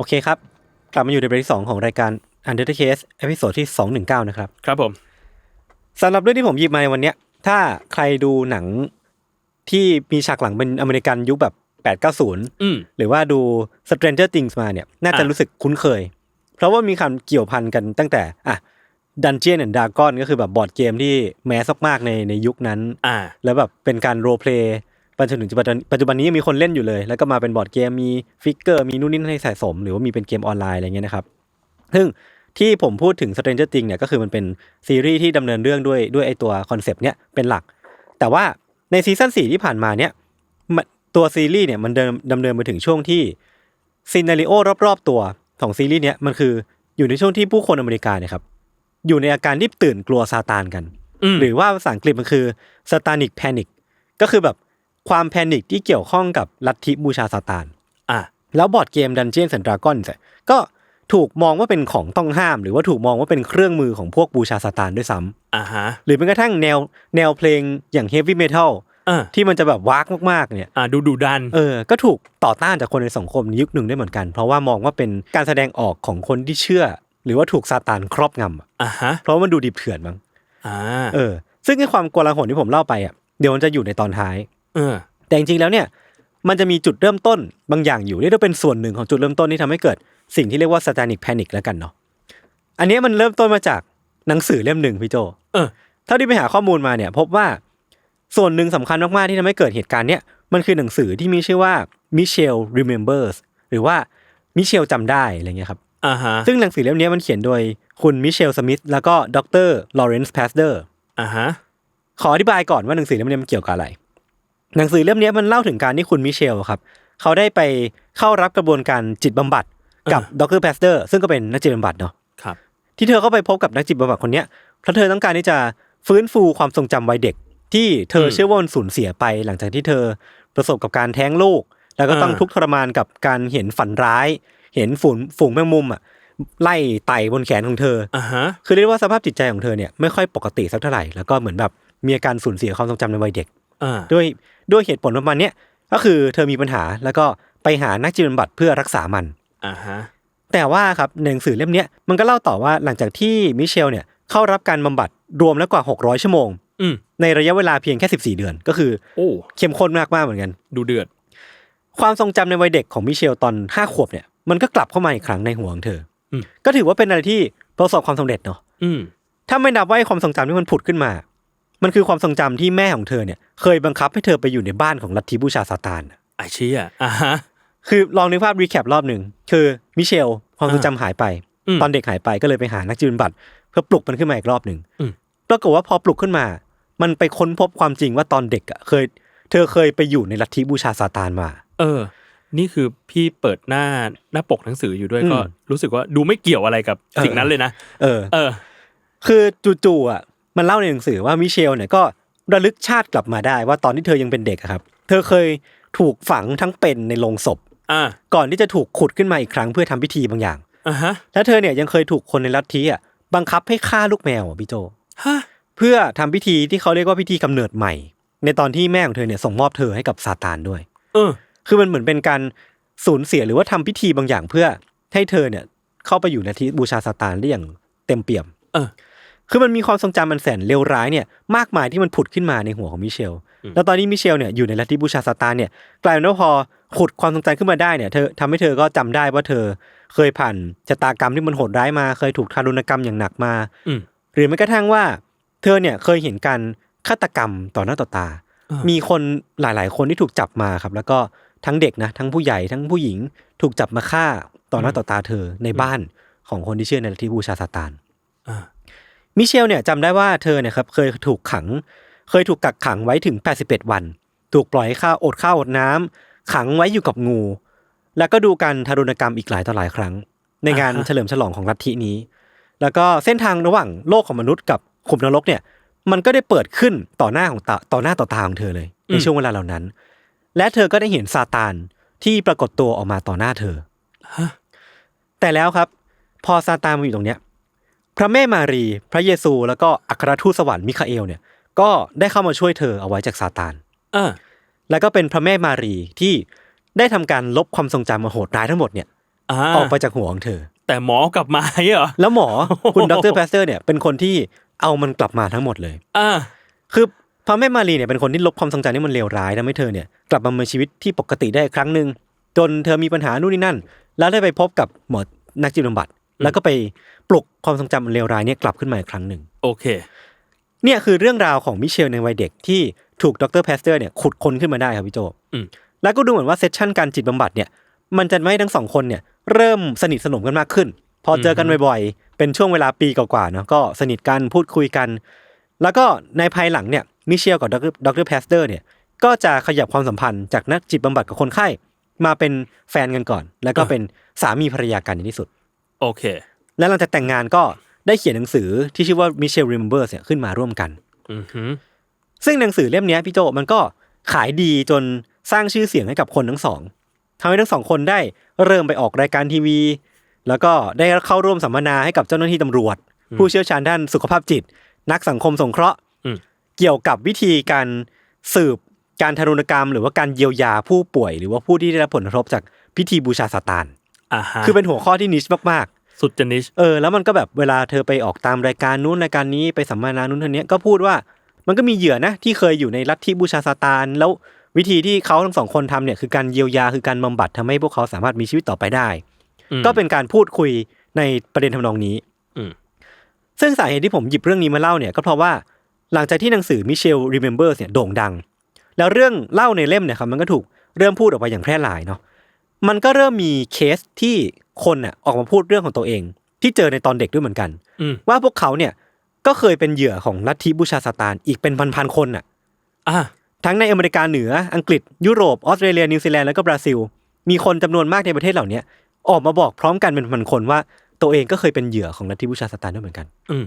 โอเคครับ กลับมาอยู่ในเบรกที่สองของรายการ Under the Case เอพิโซดที่ 219 นะครับ ครับผมสำหรับเรื่องที่ผมหยิบมาในวันเนี้ย ถ้าใครดูหนังที่มีฉากหลังเป็นอเมริกันยุคแบบ890อืมหรือว่าดู Stranger Things มาเนี่ย น่าจะอะ รู้สึกคุ้นเคย เพราะว่ามีคำเกี่ยวพันกันตั้งแต่อะ Dungeon and Dragon ก็คือแบบบอร์ดเกมที่แมสมากๆในในยุคนั้น อ่า แล้วแบบเป็นการโรเพลย์ ปัจจุบันถึงปัจจุบันปัจจุบันนี้ยังมีคนเล่นอยู่เลย แล้วก็มาเป็นบอร์ดเกมมีฟิกเกอร์มีนู่นนี่นั่นให้สะสม หรือว่ามีเป็นเกมออนไลน์อะไรเงี้ยนะครับซึ่งที่ผมพูดถึง Stranger Things เนี่ยก็คือมันเป็นซีรีส์ที่ดำเนินเรื่องด้วยด้วยไอตัวคอนเซปต์เนี้ยเป็นหลัก แต่ว่าในซีซั่นสี่ที่ผ่านมาเนี่ยมันตัวซีรีส์เนี่ยมันเดิมดำเนินมาถึงช่วงที่ซีนารีโอรอบๆตัวของซีรีส์เนี้ยมันคืออยู่ในช่วงที่ผู้คนอเมริกาเนี่ยครับอยู่ในอาการที่ตื่นกลัวซาตานกันอืมหรือว่าภาษาอังกฤษมันคือ satanic panic ก็คือแบบ ความแพนิคที่เกี่ยวข้องกับลัทธิบูชาซาตานอ่าแล้วบอร์ดเกม Dungeons and Dragons เนี่ยก็ถูกมองว่าเป็นของต้องห้าม หรือว่าถูกมองว่าเป็นเครื่องมือของพวกบูชาซาตานด้วยซ้ำอ่าฮะหรือแม้กระทั่งแนวแนวเพลงอย่าง heavy metal อ่าที่มันจะแบบวากมากๆเนี่ยอ่าดูดูดันเออก็ถูกต่อต้านจากคนในสังคมในยุคหนึ่งได้เหมือนกัน เพราะว่ามองว่าเป็นการแสดงออกของคนที่เชื่อ หรือว่าถูกซาตานครอบงำอะอ่าฮะเพราะว่ามันดูดิบเถื่อนมั้งอ่าเออ ซึ่งไอ้ความโกลาหลที่ผมเล่าไปอะเดี๋ยวมันจะอยู่ในตอนท้าย เออ แต่จริงๆแล้วเนี่ย มันจะมีจุดเริ่มต้นบางอย่างอยู่เรียกว่าเป็นส่วนหนึ่งของจุดเริ่มต้นที่ทำให้เกิดสิ่งที่เรียกว่า satanic panic แล้วกันเนาะอันเนี้ยมันเริ่มต้นมาจากหนังสือเล่มหนึ่งพี่โจเออเท่าที่ไปหาข้อมูลมาเนี่ย พบว่าส่วนหนึ่งสำคัญมากๆที่ทำให้เกิดเหตุการณ์เนี้ยมันคือหนังสือที่มีชื่อว่า Michelle Remembers หรือว่ามิเชลจำได้อะไรเงี้ยครับอ่าฮะซึ่งหนังสือเล่มเนี้ยมันเขียนโดยคุณมิเชลสมิธแล้วก็ดรลอเรนซ์พาสเดอร์อ่าฮะขออธิบายก่อนว่าหนังสือเล่มนี้มันเกี่ยวกับอะไร หนังสือเล่มนี้มันเล่าถึงการที่คุณมิเชลครับเขาได้ไปเข้ารับกระบวนการจิตบำบัดกับดรแพสเตอร์ ซึ่งก็เป็นนักจิตบำบัดเนาะครับ ที่เธอเข้าไปพบกับนักจิตบำบัดคนเนี้ยเพราะเธอต้องการที่จะฟื้นฟูความทรงจำวัยเด็ก ที่เธออืมเชื่อว่ามันสูญเสียไป หลังจากที่เธอประสบกับการแท้งลูก แล้วก็ต้องอ่าทุกข์ทรมานกับการเห็นฝันร้าย เห็นฝูงฝูงแมงมุมอะไล่ไต่บนแขนของเธออ่าฮะคือเรียกว่าสภาพจิตใจของเธอเนี่ยไม่ค่อยปกติสักเท่าไหร่แล้วก็เหมือนแบบมีอาการสูญเสียความทรงจำในวัยเด็กอ่า ด้วยด้วยเหตุผลประมาณเนี้ยก็คือเธอมีปัญหาแล้วก็ไปหานักจิตบำบัดเพื่อรักษามันอ่าฮะแต่ว่าครับในหนังสือเล่มเนี้ยมันก็เล่าต่อว่าหลังจากที่มิเชลเนี่ยเข้ารับการบำบัดรวมแล้วกว่า 600 ชั่วโมงอืมในระยะเวลาเพียงแค่ 14 เดือนก็คือโอ้เข้มข้นมากๆเหมือนกัน ดูเดือด ความทรงจำในวัยเด็กของมิเชลตอน 5 ขวบเนี่ยมันก็กลับเข้ามาอีกครั้งในหัวของเธออมก็ถือว่าเป็นอะไรที่ประสบความสำเร็จเนาะอืมถ้าไม่นับว่าไอ้ความทรงจำที่มันผุดขึ้นมา มันคือความทรงจำที่แม่ของเธอเนี่ย เคยบังคับให้เธอไปอยู่ในบ้านของลัทธิบูชาซาตานน่ะไอเชี่ยอ่าฮะ คือลองนึกภาพรีแคปรอบหนึ่งคือมิเชลความทรงจำหายไป อืม ตอนเด็กหายไปก็เลยไปหานักจิตบำบัดเพื่อปลุกมันขึ้นมาอีกรอบหนึ่งอืม ปรากฏว่าพอปลุกขึ้นมา มันไปค้นพบความจริงว่าตอนเด็กอะเคย เธอเคยไปอยู่ในลัทธิบูชาซาตานมา เออ นี่คือพี่เปิดหน้าหน้าปกหนังสืออยู่ด้วยอืมก็รู้สึกว่าดูไม่เกี่ยวอะไรกับสิ่งนั้นเลยนะ เออ เออ คือจู่ๆอะมันเล่าในหนังสือว่ามิเชลเนี่ยก็ ระลึกชาติกลับมาได้ว่าตอนที่เธอยังเป็นเด็กอะครับ เธอเคยถูกฝังทั้งเป็นในโลงศพอ่าก่อนที่จะถูกขุดขึ้นมาอีกครั้งเพื่อทำพิธีบางอย่างอ่าฮะและเธอเนี่ยยังเคยถูกคนในลัทธิอะบังคับให้ฆ่าลูกแมวอะพี่โจฮะเพื่อทำพิธีที่เขาเรียกว่าพิธีกำเนิดใหม่ ในตอนที่แม่ของเธอเนี่ยส่งมอบเธอให้กับซาตานด้วย เออ คือมันเหมือนเป็นการสูญเสียหรือว่าทำพิธีบางอย่างเพื่อให้เธอเนี่ย เข้าไปอยู่ในที่บูชาซาตานได้อย่างเต็มเปี่ยม เออ คือมันมีความทรงจำมันแสนเลวร้ายเนี่ยมากมายที่มันผุดขึ้นมาในหัวของมิเชลอืมแล้วตอนนี้มิเชลเนี่ยอยู่ในลัทธิบูชาซาตานเนี่ยกลายเป็นว่าพอขุดความทรงจำขึ้นมาได้เนี่ยเธอทำให้เธอก็จำได้ว่าเธอเคยผ่านชะตากรรมที่มันโหดร้ายมาเคยถูกทารุณกรรมอย่างหนักมาอืมหรือแม้กระทั่งว่า เธอเนี่ยเคยเห็นการฆาตกรรมต่อหน้าต่อตาอ่ามีคนหลาย ๆ คนที่ถูกจับมาครับ แล้วก็ทั้งเด็กนะทั้งผู้ใหญ่ทั้งผู้หญิงถูกจับมาฆ่าต่อหน้าต่อตาเธอในบ้านของคนที่เชื่อในลัทธิบูชาซาตานอ่า มิเชลเนี่ยจำได้ว่าเธอเนี่ยครับเคยถูกขัง เคยถูกกักขังไว้ถึง 81 วัน ถูกปล่อยให้ข้าวอดข้าวอดน้ำขังไว้อยู่กับงู แล้วก็ดูการทารุณกรรมอีกหลายต่อหลายครั้ง ในงานเฉลิมฉลองของลัทธินี้ แล้วก็เส้นทางระหว่างโลกของมนุษย์กับขุมนรกเนี่ยมันก็ได้เปิดขึ้นต่อหน้าของตาต่อหน้าต่อตาของเธอเลย ในช่วงเวลาเหล่านั้น และเธอก็ได้เห็นซาตานที่ปรากฏตัวออกมาต่อหน้าเธอฮะแต่แล้วครับ พอซาตานมาอยู่ตรงเนี้ยพ ระแม่มารี พระเยซู แล้วก็อัครทูตสวรรค์มิคาเอลเนี่ยก็ได้เข้ามาช่วยเธอเอาไว้จากซาตานอ่าแล้วก็เป็นพระแม่มารีที่ได้ทำการลบความทรงจำมาโหดร้ายทั้งหมดเนี่ยอ่าออกไปจากหัวของเธอ แต่หมอกลับมาเหรอแล้วหมอคุณดรแพสเตอร์เนี่ยเป็นคนที่เอามันกลับมาทั้งหมดเลยอ่าคือพระแม่มารีเนี่ยเป็นคนที่ลบความทรงจำที่มันเลวร้ายทำให้เธอเนี่ยกลับมามีชีวิตที่ปกติได้อีกครั้งหนึ่งจนเธอมีปัญหานู่นนี่นั่น แล้วได้ไปพบกับหมอนักจิตบำบัด แล้วก็ไปปลุกความทรงจำอันเลวร้ายเนี่ยกลับขึ้นมาอีกครั้งหนึ่งโอเค เนี่ยคือเรื่องราวของมิเชลในวัยเด็กที่ถูกดรแพสเตอร์เนี่ยขุดค้นขึ้นมาได้ครับพี่โจอืมแล้วก็ดูเหมือนว่าเซสชั่นการจิตบำบัดเนี่ย มันจะไม่ให้ทั้งสองคนเนี่ย เริ่มสนิทสนมกันมากขึ้น พอเจอกันบ่อยๆ เป็นช่วงเวลาปีกว่าๆเนาะก็สนิทกันพูดคุยกัน แล้วก็ในภายหลังเนี่ยมิเชลกับดรดรแพสเตอร์เนี่ยก็จะขยับความสัมพันธ์จากนักจิตบำบัดกับคนไข้ มาเป็นแฟนกันก่อน แล้วก็เป็นสามีภรรยากันในที่สุด โอเค และหลังจากแต่งงานก็ได้เขียนหนังสือที่ชื่อว่า Michelle Remembers เนี่ยขึ้นมาร่วมกัน อือหือซึ่งหนังสือเล่มเนี้ยพี่โจมันก็ขายดีจนสร้างชื่อเสียงให้กับคนทั้งสองทำให้ทั้งสองคนได้เริ่มไปออกรายการทีวี แล้วก็ได้เข้าร่วมสัมมนาให้กับเจ้าหน้าที่ตำรวจ ผู้เชี่ยวชาญด้านสุขภาพจิต นักสังคมสงเคราะห์อืมเกี่ยวกับวิธีการสืบการทารุณกรรม หรือว่าการเยียวยาผู้ป่วย หรือว่าผู้ที่ได้รับผลกระทบจากพิธีบูชาซาตาน อ่าฮะคือเป็นหัวข้อที่นิชมากๆ สุดจะนิชเออแล้วมันก็แบบเวลาเธอไปออกตามรายการนู้นรายการนี้ไปสัมมนานู้นเท่านี้ก็พูดว่า มันก็มีเหยื่อนะที่เคยอยู่ในลัทธิบูชาซาตานแล้ววิธีที่เขาทั้งสองคนทำเนี่ยคือการเยียวยาคือการบำบัดทำให้พวกเขาสามารถมีชีวิตต่อไปได้อืมก็เป็นการพูดคุยในประเด็นทำนองนี้ อืมซึ่งสาเหตุที่ผมหยิบเรื่องนี้มาเล่าเนี่ยก็เพราะว่าหลังจากที่หนังสือ Michelle Remembers เนี่ยโด่งดัง แล้วเรื่องเล่าในเล่มเนี่ยครับมันก็ถูกเริ่มพูดออกไปอย่างแพร่หลายเนาะ มันก็เริ่มมีเคสที่คนน่ะออกมาพูดเรื่องของตัวเอง ที่เจอในตอนเด็กด้วยเหมือนกันอืมว่าพวกเขาเนี่ยก็เคยเป็นเหยื่อของลัทธิบูชาซาตานอีกเป็นพันๆคนน่ะอ่าทั้งในอเมริกาเหนืออังกฤษยุโรปออสเตรเลียนิวซีแลนด์แล้วก็บราซิล มีคนจำนวนมากในประเทศเหล่าเนี้ยออกมาบอกพร้อมกันเป็นพันๆคนว่าตัวเองก็เคยเป็นเหยื่อของลัทธิบูชาซาตานด้วยเหมือนกัน อืม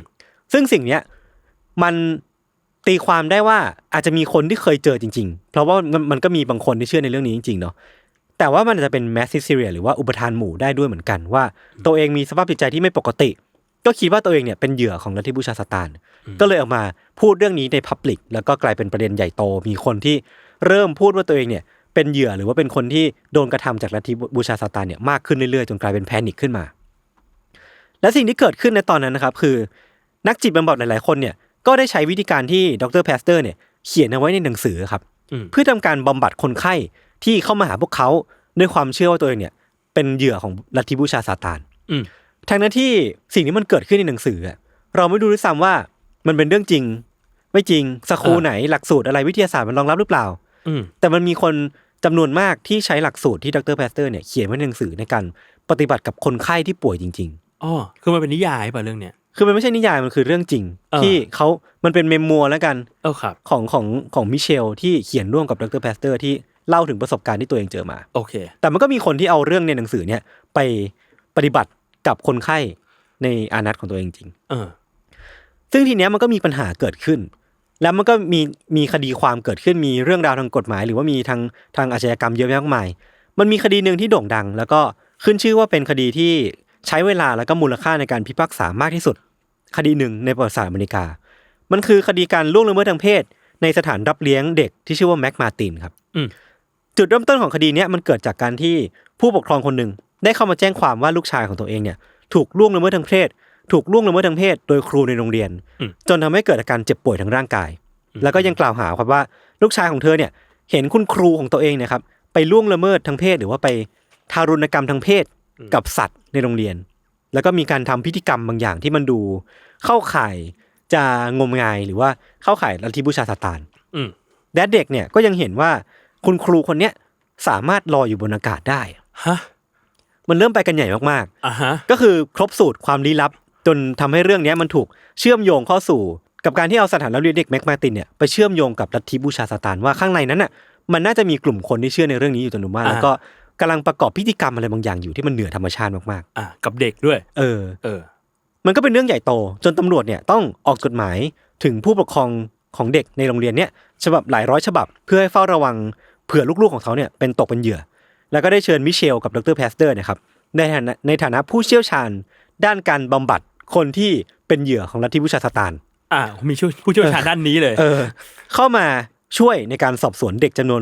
ซึ่งสิ่งเนี้ยมันตีความได้ว่าอาจจะมีคนที่เคยเจอจริง ๆ เพราะว่ามันมันก็มีบางคนที่เชื่อในเรื่องนี้จริงๆเนาะ แต่ว่ามันอาจจะเป็นแมสซิสเรียหรือว่าอุปทานหมู่ได้ด้วยเหมือนกันว่า ตัวเองมีสภาพจิตใจที่ไม่ปกติ ก็คิดว่าตัวเองเนี่ยเป็นเหยื่อของลัทธิบูชาซาตาน ก็เลยออกมาพูดเรื่องนี้ในพับลิกแล้วก็กลายเป็นประเด็นใหญ่โต มีคนที่เริ่มพูดว่าตัวเองเนี่ยเป็นเหยื่อหรือว่าเป็นคนที่โดนกระทำจากลัทธิบูชาซาตานเนี่ยมากขึ้นเรื่อยๆจนกลายเป็นแพนิคขึ้นมา และสิ่งที่เกิดขึ้นในตอนนั้นนะครับคือ นักจิตบำบัดหลายๆคนเนี่ยก็ได้ใช้วิธีการที่ดรแพสเตอร์เนี่ยเขียนเอาไว้ในหนังสือครับอืมเพื่อทำการบำบัดคนไข้ ที่เข้ามาหาพวกเขาด้วยความเชื่อว่าตัวเองเนี่ยเป็นเหยื่อของลัทธิบูชาซาตานอืมทั้งนั้นที่สิ่งที่มันเกิดขึ้นในหนังสืออะเราไม่รู้ด้วยซ้ำว่ามันเป็นเรื่องจริง ไม่จริงสคูลอ่าไหนหลักสูตรอะไรวิทยาศาสตร์มันรองรับหรือเปล่าอืมแต่มันมีคนจำนวนมากที่ใช้หลักสูตรที่ดรแพสเตอร์เนี่ยเขียนไว้ในหนังสือในการปฏิบัติกับคนไข้ที่ป่วยจริงๆอ๋อคือมันเป็นนิยายป่ะเรื่องเนี้ยคือมันไม่ใช่นิยายมันคือเรื่องจริงเออที่เขามันเป็นเมมมัวแล้วกันเออครับของของของมิเชลที่เขียนร่วมกับดรแพสเตอร์ที่ เล่าถึงประสบการณ์ที่ตัวเองเจอมา โอเค แต่มันก็มีคนที่เอาเรื่องในหนังสือเนี่ยไปปฏิบัติกับคนไข้ในอานัตของตัวเองจริง เออ ซึ่งทีเนี้ยมันก็มีปัญหาเกิดขึ้น แล้วมันก็มีมีคดีความเกิดขึ้นมีเรื่องราวทางกฎหมาย หรือว่ามีทางทางอาชญากรรมเยอะแยะมากมาย มันมีคดีหนึ่งที่โด่งดัง แล้วก็ขึ้นชื่อว่าเป็นคดีที่ใช้เวลาแล้วก็มูลค่าในการพิพากษามากที่สุด คดีหนึ่งในประวัติศาสตร์อเมริกา มันคือคดีการล่วงละเมิดทางเพศ ในสถานรับเลี้ยงเด็กที่ชื่อว่าแม็กมาตินครับอืม จุดเริ่มต้นของคดีเนี้ยมันเกิดจากการที่ผู้ปกครองคนหนึ่งได้เข้ามาแจ้งความว่าลูกชายของตัวเองเนี่ยถูกล่วงละเมิดทางเพศ ถูกล่วงละเมิดทางเพศ โดยครูในโรงเรียนอืมจนทำให้เกิดอาการเจ็บป่วยทางร่างกาย แล้วก็ยังกล่าวหาครับว่าลูกชายของเธอเนี่ยเห็นคุณครูของตัวเองเนี่ยครับไปล่วงละเมิดทางเพศ หรือว่าไปทารุณกรรมทางเพศกับสัตว์ในโรงเรียน แล้วก็มีการทำพิธีกรรมบางอย่างที่มันดู เข้าข่ายจะงมงายหรือว่าเข้าข่ายลัทธิบูชาซาตานอืมแดดเด็กเนี่ยก็ยังเห็นว่า คุณครูคนเนี้ยสามารถลอยอยู่บนอากาศได้ ฮะมันเริ่มไปกันใหญ่มากอ่าฮะ ๆ ก็คือครบสูตรความลี้ลับ จนทำให้เรื่องเนี้ยมันถูกเชื่อมโยงเข้าสู่ กับการที่เอาสถานรับเลี้ยงเด็กแม็กมาตินเนี่ยไปเชื่อมโยงกับลัทธิบูชาซาตานว่าข้างในนั้นน่ะมันน่าจะมีกลุ่มคนที่เชื่อในเรื่องนี้อยู่จำนวนมากอ่า แล้วก็กำลังประกอบพิธีกรรมอะไรบางอย่างอยู่ที่มันเหนือธรรมชาติมากอ่ากับเด็กด้วย ๆ เออ เออ มันก็เป็นเรื่องใหญ่โต จนตำรวจเนี่ยต้องออกจดหมายถึงผู้ปกครองของเด็กในโรงเรียนเนี่ยฉบับหลายร้อยฉบับ เพื่อให้เฝ้าระวัง เผื่อลูกๆของเขาเนี่ยเป็นตกเป็นเหยื่อ แล้วก็ได้เชิญมิเชลกับดรแพสเตอร์เนะครับในฐานะในฐานะผู้เชี่ยวชาญด้านการบำบัดคนที่เป็นเหยื่อของลัทธิบูชาซาตานอ่ามีช่วยผู้เชี่ยวชาญด้านนี้เลย เออ เข้ามาช่วยในการสอบสวนเด็กจำนวน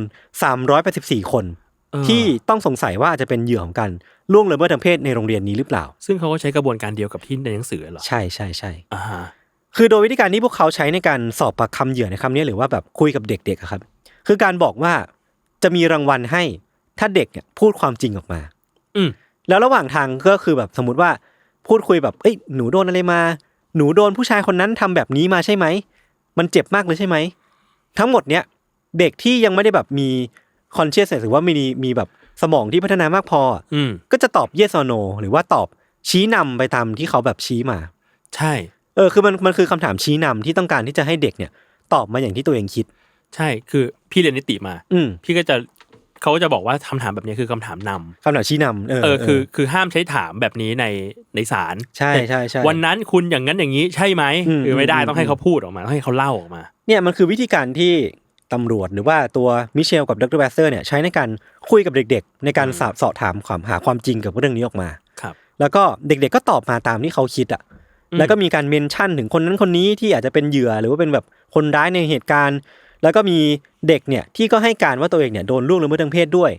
384 คนเออที่ต้องสงสัยว่าอาจจะเป็นเหยื่อของการล่วงละเมิดทางเพศในโรงเรียนนี้หรือเปล่า ซึ่งเขาก็ใช้กระบวนการเดียวกับที่ในหนังสือเหรอ ใช่ใช่ใช่อ่าฮะคือโดยวิธีการที่พวกเขาใช้ในการสอบปากคำเหยื่อในคำนี้หรือว่าแบบคุยกับเด็กๆอะครับ คือการบอกว่า จะมีรางวัลให้ ถ้าเด็กเนี่ยพูดความจริงออกมา อืมแล้วระหว่างทางก็คือแบบสมมติว่า พูดคุยแบบเอ้ยหนูโดนอะไรมา หนูโดนผู้ชายคนนั้นทำแบบนี้มาใช่ไหมมันเจ็บมากเลยใช่ไหมทั้งหมดเนี้ยเด็กที่ยังไม่ได้แบบมีคอนเชียสหรือว่ามีมีแบบสมองที่พัฒนามากพออะอืมก็จะตอบ yes or no หรือว่าตอบชี้นำไปตามที่เขาแบบชี้มา ใช่ เออคือมันมันคือคำถามชี้นำที่ต้องการที่จะให้เด็กเนี่ย ตอบมาอย่างที่ตัวเองคิด ใช่คือพี่เรียนนิติมา อืม พี่ก็จะเขาก็จะบอกว่าคำถามแบบนี้คือคำถามนำคำถามชี้นำเออเออคือคือห้ามใช้ถามแบบนี้ในในศาลใช่ใช่ใช่ วันนั้นคุณอย่างนั้นอย่างนี้ใช่ไหมอืมหรือไม่ได้อืม ต้องให้เขาพูดออกมาต้องให้เขาเล่าออกมา เนี่ยมันคือวิธีการที่ตำรวจหรือว่าตัวมิเชลกับดรแบสเซอร์เนี่ยใช้ในการคุยกับเด็กๆ ในการสอบสอบถามความหาความจริงกับเรื่องนี้ออกมา ครับ แล้วก็เด็กๆก็ตอบมาตามที่เขาคิดอะ อืม แล้วก็มีการเมนชั่นถึงคนนั้นคนนี้ที่อาจจะเป็นเหยื่อหรือว่าเป็นแบบคนร้ายในเหตุการณ์ แล้วก็มีเด็กเนี่ยที่ก็ให้การว่าตัวเองเนี่ยโดนล่วงละเมิดทางเพศด้วย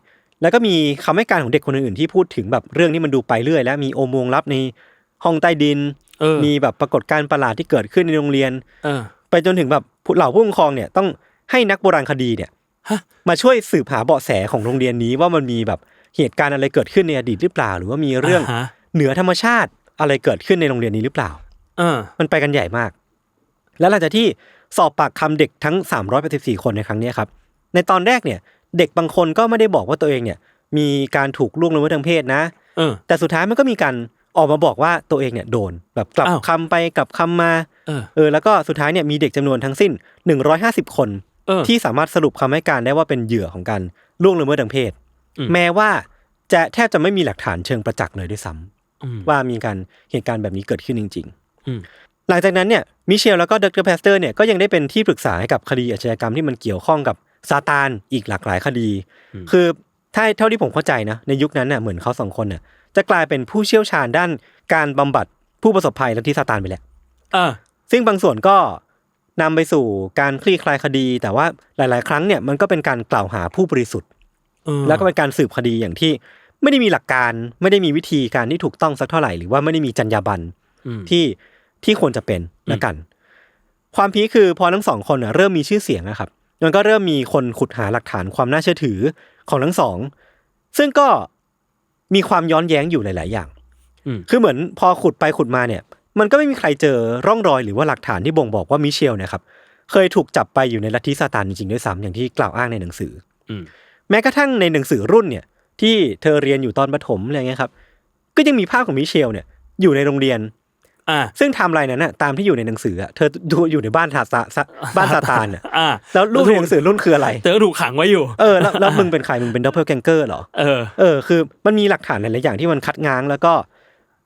แล้วก็มีคำให้การของเด็กคนอื่นๆที่พูดถึงแบบเรื่องที่มันดูไปเรื่อย และมีโอมวงลับในห้องใต้ดินเออมีแบบปรากฏการณ์ประหลาดที่เกิดขึ้นในโรงเรียนเออไปจนถึงแบบผู้เหล่าผู้ปกครองเนี่ยต้องให้นักโบราณคดีเนี่ยฮะมาช่วยสืบหาเบาะแสของโรงเรียนนี้ว่ามันมีแบบเหตุการณ์อะไรเกิดขึ้นในอดีตหรือเปล่า หรือว่ามีเรื่องาฮะเหนือธรรมชาติอะไรเกิดขึ้นในโรงเรียนนี้หรือเปล่า เออ มันไปกันใหญ่มาก แล้วหลังจากที่ สอบปากคำเด็กทั้ง 384 คนในครั้งเนี้ยครับ ในตอนแรกเนี่ย เด็กบางคนก็ไม่ได้บอกว่าตัวเองเนี่ย มีการถูกล่วงละเมิดทางเพศนะเออแต่สุดท้ายมันก็มีการออกมาบอกว่าตัวเองเนี่ยโดนแบบกลับอ้าวคำไปกลับคำมาเออเออ แล้วก็สุดท้ายเนี่ยมีเด็กจำนวนทั้งสิ้น 150 คนเออที่สามารถสรุปคำให้การได้ว่าเป็นเหยื่อของการล่วงละเมิดทางเพศอืมแม้ว่าจะแทบจะไม่มีหลักฐานเชิงประจักษ์เลยด้วยซ้ำอืมว่ามีการเหตุการณ์แบบนี้เกิดขึ้นจริงอืมๆ หลังจากนั้นเนี่ยมิเชลแล้วก็ดรแพสเตอร์เนี่ยก็ยังได้เป็นที่ปรึกษาให้กับคดีอาชญากรรมที่มันเกี่ยวข้องกับซาตานอีกหลากหลายคดี คือถ้าเท่าที่ผมเข้าใจนะในยุคนั้นน่ะเหมือนเขาสองคนน่ะจะกลายเป็นผู้เชี่ยวชาญด้านการบำบัดผู้ประสบภัยและที่ซาตานไปแล้วเออซึ่งบางส่วนก็นำไปสู่การคลี่คลายคดี แต่ว่าหลาย ๆ ครั้งเนี่ยมันก็เป็นการกล่าวหาผู้บริสุทธิ์เออแล้วก็เป็นการสืบคดีอย่างที่ไม่ได้มีหลักการ ไม่ได้มีวิธีการที่ถูกต้องสักเท่าไหร่หรือว่าไม่ได้มีจรรยาบรรณอืมที่ ที่ควรจะเป็นละกัน ความพีคคือพอทั้งสองคนน่ะเริ่มมีชื่อเสียงนะครับ มันก็เริ่มมีคนขุดหาหลักฐานความน่าเชื่อถือของทั้งสอง ซึ่งก็มีความย้อนแย้งอยู่หลาย ๆ อย่างอืมคือเหมือนพอขุดไปขุดมาเนี่ย มันก็ไม่มีใครเจอร่องรอยหรือว่าหลักฐานที่บ่งบอกว่ามิเชลเนี่ยครับเคยถูกจับไปอยู่ในลัทธิซาตานจริงๆด้วยซ้ำอย่างที่กล่าวอ้างในหนังสืออืมแม้กระทั่งในหนังสือรุ่นเนี่ย ที่เธอเรียนอยู่ตอนประถมอะไรเงี้ยครับ ก็ยังมีภาพของมิเชลเนี่ย อยู่ในโรงเรียน อ่าซึ่งไทม์ไลน์นั้นน่ะตามที่อยู่ในหนังสืออะเธอดูอยู่ในบ้านซาตาซาบ้านซาตานอะอ่าแล้วรูปในหนังสือรุ่นคืออะไรเธอก็ถูกขังไว้อยู่เออแล้วแล้วมึงเป็นใครมึงเป็นดับเบิลแกงเกอร์เหรอเออเออคือมันมีหลักฐานหลายๆอย่างที่มันคัดง้างแล้วก็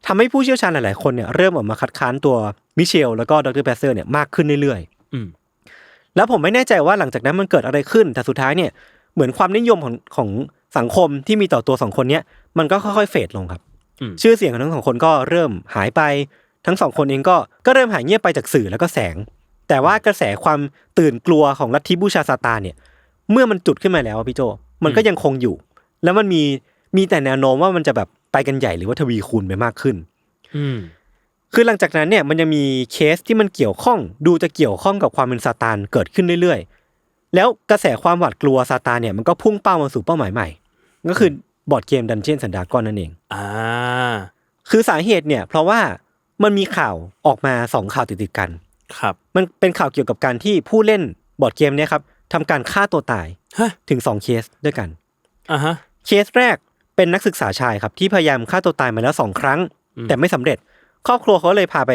ทำให้ผู้เชี่ยวชาญหลาย ๆ คนเนี่ยเริ่มออกมาคัดค้านตัวมิเชล แล้วก็ดรแบสเซอร์เนี่ยมากขึ้นเรื่อยอืมๆแล้วผมไม่แน่ใจว่าหลังจากนั้นมันเกิดอะไรขึ้น แต่สุดท้ายเนี่ยเหมือนความนิยมของของสังคมที่มีต่อตัวสองคนเนี้ยมันก็ค่อยๆเฟดลงครับอืมชื่อเสียงของทั้งสองคนก็เริ่มหายไป ทั้งสองคนเองก็ก็เริ่มหายเงียบไปจากสื่อแล้วก็แสง แต่ว่ากระแสความตื่นกลัวของลัทธิบูชาซาตานเนี่ย เมื่อมันจุดขึ้นมาแล้วอะพี่โจมันก็ยังคงอยู่ แล้วมันมีมีแต่แนวโน้มว่ามันจะแบบไปกันใหญ่หรือว่าทวีคูณไปมากขึ้น อืมคือหลังจากนั้นเนี่ยมันยังมีเคสที่มันเกี่ยวข้อง ดูจะเกี่ยวข้องกับความเป็นซาตานเกิดขึ้นเรื่อยๆ แล้วกระแสความหวาดกลัวซาตานเนี่ยมันก็พุ่งเป้ามาสู่เป้าหมายใหม่ ก็คือบอร์ดเกมดันเจียนสันดากอนนั่นเอง อ่า คือสาเหตุเนี่ย เพราะว่า มันมีข่าวออกมาสองข่าวติดๆกัน ครับ มันเป็นข่าวเกี่ยวกับการที่ผู้เล่นบอร์ดเกมเนี่ยครับทำการฆ่าตัวตายฮะถึงสองเคสด้วยกันอ่าฮะ เคสแรกเป็นนักศึกษาชายครับที่พยายามฆ่าตัวตายมาแล้วสองครั้งอืมแต่ไม่สำเร็จ ครอบครัวเขาเลยพาไป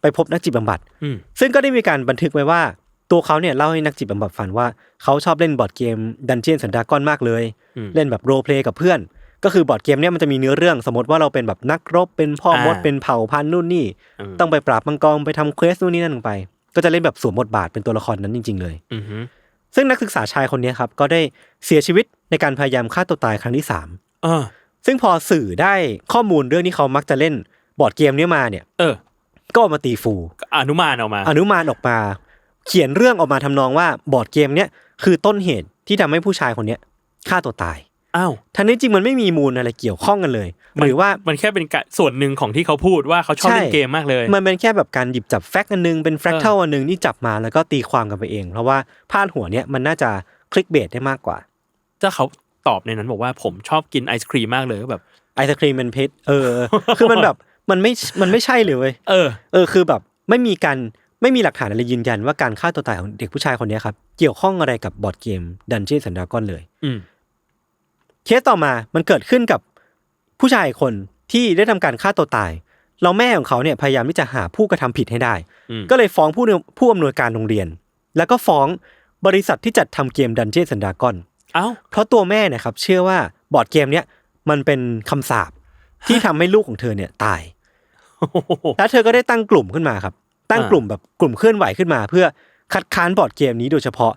ไปพบนักจิตบำบัด อืม ซึ่งก็ได้มีการบันทึกไว้ว่า ตัวเขาเนี่ยเล่าให้นักจิตบำบัดฟังว่าเขาชอบเล่นบอร์ดเกมดันเจียนสันดากอนมากเลย อืม เล่นแบบโรลเพลย์กับเพื่อน ก็คือบอร์ดเกมเนี่ยมันจะมีเนื้อเรื่องสมมติว่าเราเป็นแบบนักรบเป็นพ่อมดอ่าเป็นเผ่าพันธุ์นู่นนี่มต้องไปปราบมังกรไปทำเควสนู่นนี่นั่นลงไป ก็จะเล่นแบบสวมบทบาทเป็นตัวละครนั้นจริง ๆ เลยอือฮึซึ่งนักศึกษาชายคนนี้ครับก็ได้เสียชีวิตในการพยายามฆ่าตัวตายครั้งที่สามอ่าซึ่งพอสื่อได้ข้อมูลเรื่องที่เขามักจะเล่นบอร์ดเกมเนี้มาเนี่ย เออ ก็เอามาตีฟูอนุมานออกมา อนุมานออกมา เขียนเรื่องออกมาทำนองว่าบอร์ดเกมเนี้ยคือต้นเหตุที่ทำให้ผู้ชายคนเนี้ยฆ่าตัวตาย อ้าวทั้งนี้จริงมันไม่มีมูลอะไรเกี่ยวข้องกันเลย หรือว่ามันแค่เป็นกะส่วนหนึ่งของที่เขาพูดว่าเขาชอบใช่เล่นเกมมากเลย มันเป็นแค่แบบการหยิบจับแฟกต์อันนึงเป็นแฟกเทลอันนึงที่จับมาแล้วก็ตีความกันไปเอง เพราะว่าพาดหัวเนี้ยมันน่าจะคลิกเบสได้มากกว่าถ้าเขาตอบในนั้นบอกว่าผมชอบกินไอศครีมมากเลยก็แบบไอศครีมเป็นเพชรเออ คือมันแบบมันไม่มันไม่ใช่เลยเว้ยเออ เออคือแบบไม่มีการไม่มีหลักฐานอะไรยืนยันว่าการฆ่าตัวตายของเด็กผู้ชายคนเนี้ยครับ เกี่ยวข้องอะไรกับบอร์ดเกมดันเจี้ยนสันดากอนเลยอืม เคสต่อมามันเกิดขึ้นกับผู้ชายคนที่ได้ทำการฆ่าตัวตายแล้วแม่ของเขาเนี่ยพยายามที่จะหาผู้กระทำผิดให้ได้อืมก็เลยฟ้องผู้ผู้อำนวยการโรงเรียน แล้วก็ฟ้องบริษัทที่จัดทำเกมดันเจี้ยนสันดากอนเอ้าเพราะตัวแม่เนี่ยครับ เชื่อว่าบอร์ดเกมเนี้ยมันเป็นคำสาปที่ทำให้ลูกของเธอเนี่ยตาย แล้วเธอก็ได้ตั้งกลุ่มขึ้นมาครับ ตั้งกลุ่มแบบกลุ่มเคลื่อนไหวขึ้นมา เพื่อคัดค้านบอร์ดเกมนี้โดยเฉพาะ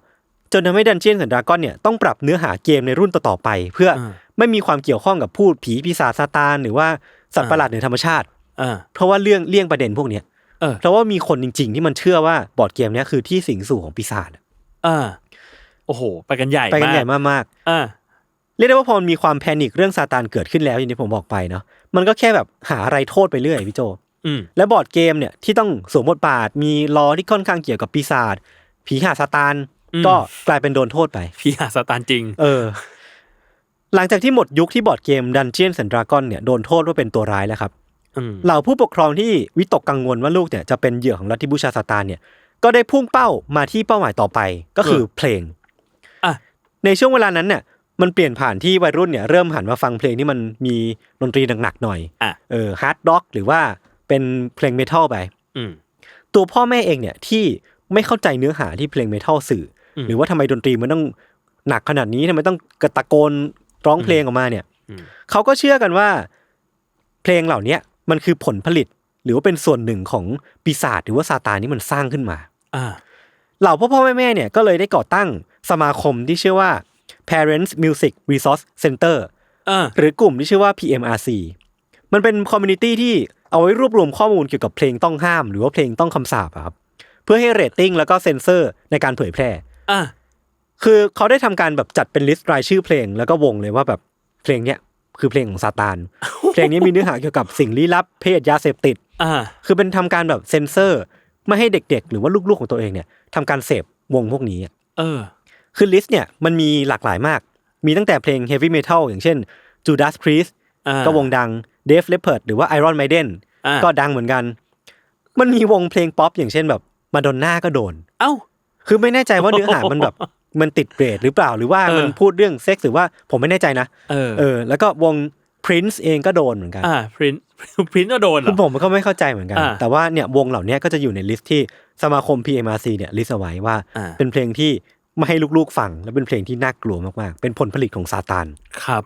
จนทำให้ดันเจียนสันดากอนเนี่ยต้องปรับเนื้อหาเกมในรุ่นต่อๆไป เพื่ออ่าไม่มีความเกี่ยวข้องกับพูดผีปีศาจซาตานหรือว่าสัตว์ประหลาดเหนือธรรมชาติอ่าเพราะว่าเรื่องเลี่ยงประเด็นพวกเนี้ยเออเพราะว่ามีคนจริง ๆ ที่มันเชื่อว่าบอร์ดเกมเนี้ยคือที่สิงสู่ของปีศาจอ่าโอ้โห ไปกันใหญ่ไปกันใหญ่มากมากอ่าๆเรียกได้ว่าพอมันมีความแพนิคเรื่องซาตานเกิดขึ้นแล้วอย่างที่ผมบอกไปเนาะมันก็แค่แบบหาอะไรโทษไปเรื่อยพี่โจอืมและบอร์ดเกมเนี่ยที่ต้องสวมบทบาทมีลอที่ค่อนข้างเกี่ยวกับปีศาจผีหาซาตานอืม ก็กลายเป็นโดนโทษไปพี่หาสตานจริง เออ หลังจากที่หมดยุคที่บอร์ดเกม Dungeons and Dragons เนี่ยโดนโทษว่าเป็นตัวร้ายแล้วครับอืมเหล่าผู้ปกครองที่วิตกกังวลว่าลูกเนี่ยจะเป็นเหยื่อของลัทธิบูชาซาตานเนี่ย ก็ได้พุ่งเป้ามาที่เป้าหมายต่อไปก็คือเพลงอะในช่วงเวลานั้นเนี่ยมันเปลี่ยนผ่านที่วัยรุ่นเนี่ยเริ่มหันมาฟังเพลงที่มันมีดนตรีหนักๆหน่อยอะเออฮาร์ดร็อกหรือว่าเป็นเพลงเมทัลไปอืมตัวพ่อแม่เองเนี่ยที่ไม่เข้าใจเนื้อหาที่เพลงเมทัลสื่ออม หรือว่าทำไมดนตรีมันต้องหนักขนาดนี้ทำไมต้องกระตะโกนร้องเพลงออกมาเนี่ยอืมเขาก็เชื่อกันว่า เพลงเหล่าเนี้ยมันคือผลผลิต หรือว่าเป็นส่วนหนึ่งของปีศาจหรือว่าซาตานที่มันสร้างขึ้นมาอ่าเหล่าพ่อพ่อแม่แม่เนี่ยก็เลยได้ก่อตั้งสมาคมที่ชื่อว่า Parents Music Resource Center อ่าหรือกลุ่มที่ชื่อว่า PMRC มันเป็นคอมมูนิตี้ที่เอาไว้รวบรวมข้อมูลเกี่ยวกับเพลงต้องห้าม หรือว่าเพลงต้องคำสาปอะครับ เพื่อให้เรตติ้งแล้วก็เซ็นเซอร์ในการเผยแพร่ อ่าคือเขาได้ทำการแบบจัดเป็นลิสต์รายชื่อเพลงแล้วก็วงเลยว่าแบบเพลงเนี้ยคือเพลงของซาตาน เพลงนี้มีเนื้อหาเกี่ยวกับสิ่งลี้ลับ เพศยาเสพติดอ่าคือเป็นทำการแบบเซ็นเซอร์ ไม่ให้เด็กๆ หรือว่าลูกๆของตัวเองเนี่ยทำการเสพวงพวกนี้อะเออ คือลิสต์เนี่ยมันมีหลากหลายมาก มีตั้งแต่เพลง Heavy Metal อย่างเช่น Judas Priest อ่าก็วงดัง Def Leppard หรือว่า Iron Maiden อ่าก็ดังเหมือนกัน มันมีวงเพลงป๊อปอย่างเช่นแบบมาดอนน่าก็โดน เอ้า คือไม่แน่ใจว่าเนื้อหามันแบบมันติดเกรดหรือเปล่าหรือว่าเออมันพูดเรื่องเซ็กซ์หรือว่าผมไม่แน่ใจนะเออเออแล้วก็วง Prince เองก็โดนเหมือนกันอ่าพรินพรินก็โดนเหรคืออผมก็ไม่เข้าใจเหมือนกันอ่าแต่ว่าเนี่ยวงเหล่านี้ก็จะอยู่ในลิสต์ที่สมาคม PMRC เนี่ยลิสต์เอาไว้ว่าอ่า เป็นเพลงที่ไม่ให้ลูกๆฟัง และเป็นเพลงที่น่ากลัวมากๆ เป็นผลผลิตของซาตานครับ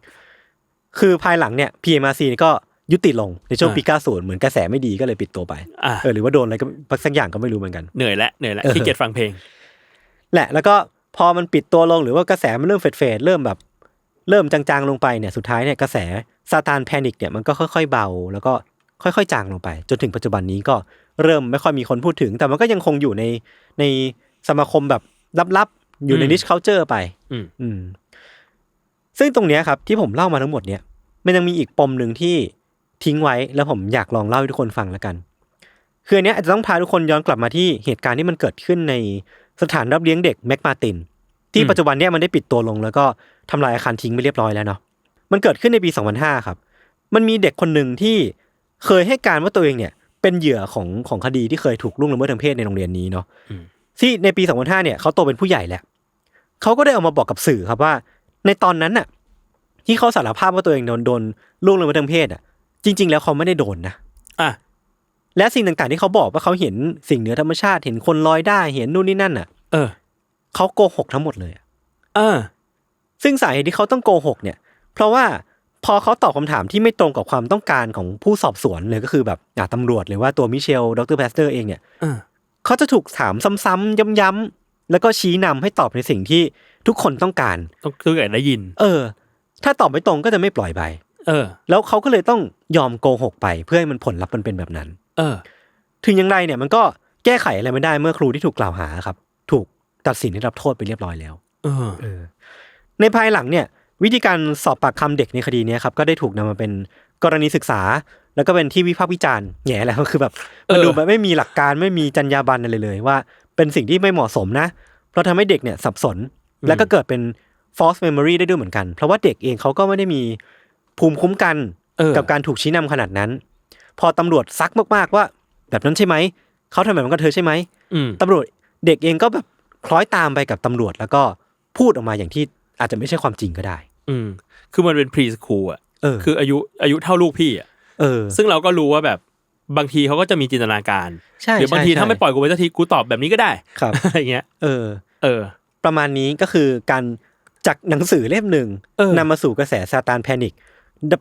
คือภายหลังเนี่ย PMRC ก็ยุติลงในช่วงอ่าปี 90 เหมือนกระแสไม่ดีก็เลยปิดตัวไปอ่าเออหรือว่าโดนอะไรก็สักอย่างก็ไม่รู้เหมือนกันเหนื่อยแล้วเหนื่อยแล้วเออขี้เกียจฟังเพลง แหละ แล้วก็พอมันปิดตัวลงหรือว่ากระแสมันเริ่มเฟดๆเริ่มแบบ เริ่มจางๆลงไปเนี่ยสุดท้ายเนี่ยกระแสซาตานแพนิคเนี่ยมันก็ค่อยๆเบา แล้วก็ค่อยๆจางลงไป จนถึงปัจจุบันนี้ก็เริ่มไม่ค่อยมีคนพูดถึง แต่มันก็ยังคงอยู่ในในสมาคมแบบลับๆอยู่ในอืมนิชเคาเจอร์ไปอืมอืมซึ่งตรงเนี้ยครับที่ผมเล่ามาทั้งหมดเนี่ยมันยังมีอีกปมหนึ่งที่ทิ้งไว้แล้วผมอยากลองเล่าให้ทุกคนฟังแล้วกัน คืออันเนี้ยอาจจะต้องพาทุกคนย้อนกลับมาที่เหตุการณ์ที่มันเกิดขึ้นใน สถานรับเลี้ยงเด็กแม็กมาติน ที่อืมปัจจุบันเนี่ยมันได้ปิดตัวลงแล้วก็ทำลายอาคารทิ้งไปเรียบร้อยแล้วเนาะมันเกิดขึ้นในปี 2005 ครับ มันมีเด็กคนหนึ่งที่เคยให้การว่าตัวเองเนี่ย เป็นเหยื่อของของคดีที่เคยถูกล่วงละเมิดทางเพศในโรงเรียนนี้เนาะอืมที่ในปี 2005 เนี่ยเขาโตเป็นผู้ใหญ่แล้วเขาก็ได้เอามาบอกกับสื่อครับว่า ในตอนนั้นน่ะ ที่เขาสารภาพว่าตัวเองโดนโดนล่วงละเมิดทางเพศอะ จริง ๆ แล้วเขาไม่ได้โดนนะอะ และสิ่งต่างๆที่เขาบอกว่าเขาเห็นสิ่งเหนือธรรมชาติเห็นคนลอยได้เห็นนู่นนี่นั่นน่ะ เออเขาโกหกทั้งหมดเลยอะเออ ซึ่งสาเหตุที่เขาต้องโกหกเนี่ย เพราะว่าพอเขาตอบคำถามที่ไม่ตรงกับความต้องการของผู้สอบสวนเลยก็คือแบบอะตำรวจหรือว่าตัวมิเชลดรแพสเตอร์เองเนี่ยเออเขาจะถูกถามซ้ำๆย้ำๆแล้วก็ชี้นำให้ตอบในสิ่งที่ทุกคนต้องการต้องทุกอย่างได้ยิน เออ ถ้าตอบไม่ตรงก็จะไม่ปล่อยไป เออ แล้วเขาก็เลยต้องยอมโกหกไปเพื่อให้มันผลลัพธ์มันเป็นแบบนั้น เออ ถึงอย่างไรเนี่ยมันก็แก้ไขอะไรไม่ได้เมื่อครูที่ถูกกล่าวหาครับ ถูกตัดสินให้รับโทษไปเรียบร้อยแล้ว เออเออ ในภายหลังเนี่ย วิธีการสอบปากคำเด็กในคดีเนี้ยครับก็ได้ถูกนำมาเป็นกรณีศึกษา แล้วก็เป็นที่วิพากษ์วิจารณ์แง่แล้วคือแบบมันเออดูแบบไม่มีหลักการไม่มีจรรยาบรรณอะไรเลย ว่าเป็นสิ่งที่ไม่เหมาะสมนะ เพราะทำให้เด็กเนี่ยสับสนแล้วก็เกิดเป็น false memory ได้ด้วยเหมือนกัน เพราะว่าเด็กเองเขาก็ไม่ได้มีภูมิคุ้มกันเออกับการถูกชี้นำขนาดนั้น พอตำรวจซักมากๆว่า แบบนั้นใช่ไหมเขาทำแบบนั้นกับเธอใช่ไหมอืมตำรวจเด็กเองก็แบบคล้อยตามไปกับตำรวจแล้วก็พูดออกมาอย่างที่อาจจะไม่ใช่ความจริงก็ได้ อืมคือมันเป็นพรีสคูลอะเออคืออายุอายุเท่าลูกพี่อะเออ ซึ่งเราก็รู้ว่าแบบบางทีเขาก็จะมีจินตนาการใช่หรือบางทีใช่ถ้าไม่ปล่อยกูไปสักทีกูตอบแบบนี้ก็ได้ครับอะไรเงี้ย เออ เออ ประมาณนี้ก็คือการจากหนังสือเล่มหนึ่งเออนำมาสู่กระแสซาตานแพนิก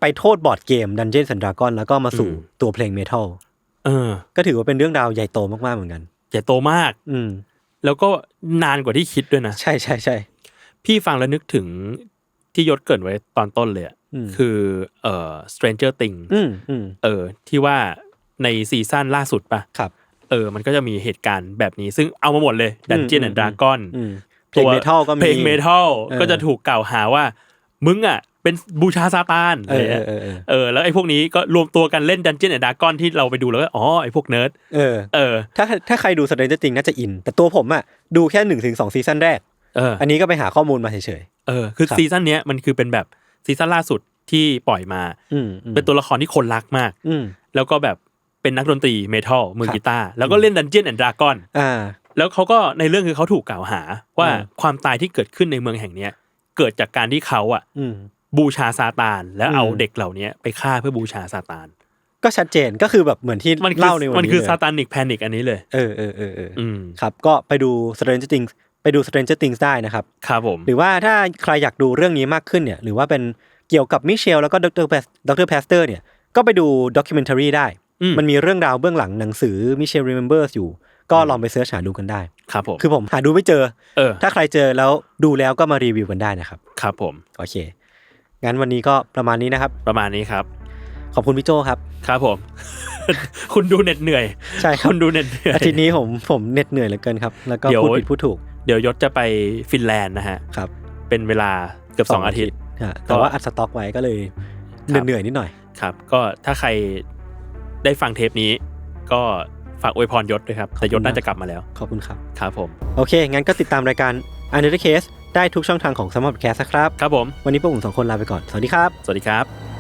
ไปโทษบอร์ดเกม Dungeons and Dragons แล้วก็มาสู่อืมตัวเพลงเมทัลเออ ก็ถือว่าเป็นเรื่องราวใหญ่โตมากๆเหมือนกัน ใหญ่โตมาก อืม แล้วก็นานกว่าที่คิดด้วยนะ ใช่ใช่ใช่พี่ฟังแล้วนึกถึงที่ยศเกรินไว้ตอนต้นเลยอะอืมคือเอ่อ Stranger Things อืมอืมเออ ที่ว่าในซีซั่นล่าสุดปะครับ เออ มันก็จะมีเหตุการณ์แบบนี้ ซึ่งเอามาหมดเลย Dungeon อืม and Dragon อืมเพลงเมทัลก็มีเพลงเมทัลเออก็จะถูกกล่าวหาว่า มึงอะ เป็นบูชาซาตานเออะไรอเอเงี้อยเออเออเออแล้วไอ้พวกนี้ก็รวมตัวกันเล่น Dungeon and Dragon ที่เราไปดูแล้วก็อ๋อไอ้พวกเนิร์ดเออเออถ้าถ้าใครดูสเตนเจอร์จริงน่าจะอิน แต่ตัวผมอะดูแค่หนึ่งถึงสองซีซั่นแรกเอออันนี้ก็ไปหาข้อมูลมาเฉยเออคือครับซีซั่นเนี้ยมันคือเป็นแบบซีซั่นล่าสุดที่ปล่อยมาๆอืมอืมเป็นตัวละครที่คนรักมากอืมแล้วก็แบบเป็นนักดนตรีเมทัลมือครับกีตาร์แล้วก็เล่นดันเจียนแอนด์ดราก้อนอ่าแล้วเขาก็ในเรื่องคือเขาถูกกล่าวหา ว่าอืมความตายที่เกิดขึ้นในเมืองแห่งเนี้ย เกิดจากการที่เขาอะอืม บูชาซาตาน แล้วเอาอืมเด็กเหล่านี้ไปฆ่าเพื่อบูชาซาตาน ก็ชัดเจนก็คือแบบเหมือนที่มันคือเล่าในวันมันนี้คือเลยซาตานิกแพนิกอันนี้เลยเออเออเออเออออืมครับ ก็ไปดู Stranger Things ไปดู Stranger Things ได้นะครับครับผมหรือว่าถ้าใครอยากดูเรื่องนี้มากขึ้นเนี่ย หรือว่าเป็นเกี่ยวกับมิเชลแล้วก็ดรแพสดรแพสเตอร์เนี่ยก็ไปดูด็อกิเมนทารีได้อืมมันมีเรื่องราวเบื้องหลังหนังสือมิเชล Remembers อยู่ ก็ลองไปเสิร์ชหาดูกันได้ ครับผม คือผมหาดูไม่เจอ เออ ถ้าใครเจอแล้วดูแล้วก็มารีวิวกันได้นะครับ ครับผม โอเค งั้นวันนี้ก็ประมาณนี้นะครับ ประมาณนี้ครับ ขอบคุณพี่โจครับ ครับผม คุณดูเหน็ดเหนื่อย ใช่ครัคุบณดูเหน็ดเหนื่อยอาทิตย์นี้ผมผมเหน็ดเหนื่อยเหลือเกินครับ แล้วก็เดี๋ยวพูดผิดพูดถูก เดี๋ยวยศจะไปฟินแลนด์นะฮะครับ เป็นเวลาเกือบสองอาทิตย์ฮะแต่ว่าอัดสต็อกไว้ก็เลยครับเหนื่อยๆนิดหน่อยครับ ก็ถ้าใครได้ฟังเทปนี้ ก็ฝากอวยพรยศด้วยครับแต่ยศน่าจะกลับมาแล้วขอบคุณครับครับผมโอเค งั้นก็ติดตามรายการ u n d e r Case ได้ทุกช่องทางของสมอ r แคสครับ ครับผม วันนี้พวกผมสองคนลาไปก่อน สวัสดีครับ สวัสดีครับ